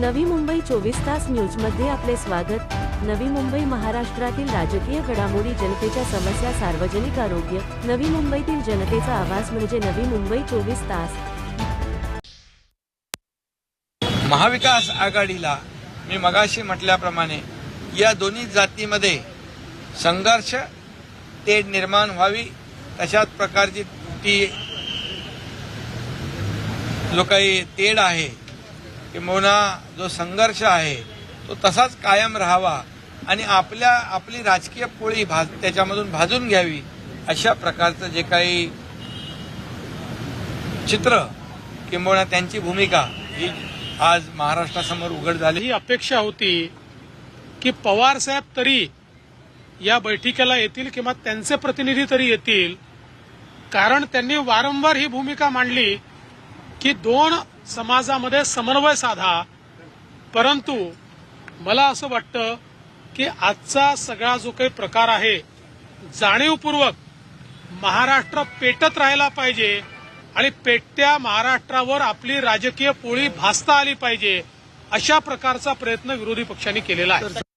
नवी मुंबई चोवीस तास न्यूजमध्ये आपले स्वागत. नवी मुंबई महाराष्ट्रातील राजकीय घडामोडी जनतेच्या समस्या सार्वजनिक आरोग्य. नवी मुंबईतील जनतेचा आवाज म्हणजे नवी मुंबई चोवीस तास. महाविकास आघाडीला मी मगाशी म्हटल्याप्रमाणे या दोन्ही जातीमध्ये संघर्ष तेढ निर्माण व्हावी तशाच प्रकारची ती जो काही तेढ आहे. किंबहुना जो संघर्ष आहे तो तसाच कायम राहावा आणि आपल्या आपली राजकीय पोळी भाज त्याच्यामधून भाजून घ्यावी अशा प्रकारचं जे काही चित्र किंबहुना त्यांची भूमिका ही आज महाराष्ट्रासमोर उघड झाली. ही अपेक्षा होती की पवार साहेब तरी या बैठकीला येतील किंवा त्यांचे प्रतिनिधी तरी येतील कारण त्यांनी वारंवार ही भूमिका मांडली की दोन समाजामध्ये समन्वय साधा. परंतु मला असं वाटतं की आजचा सगळा जो काही प्रकार आहे जाणीवपूर्वक महाराष्ट्र पेटत राहायला पाहिजे आणि पेटत्या महाराष्ट्रावर आपली राजकीय पोळी भासता आली पाहिजे अशा प्रकारचा प्रयत्न विरोधी पक्षांनी केलेला आहे.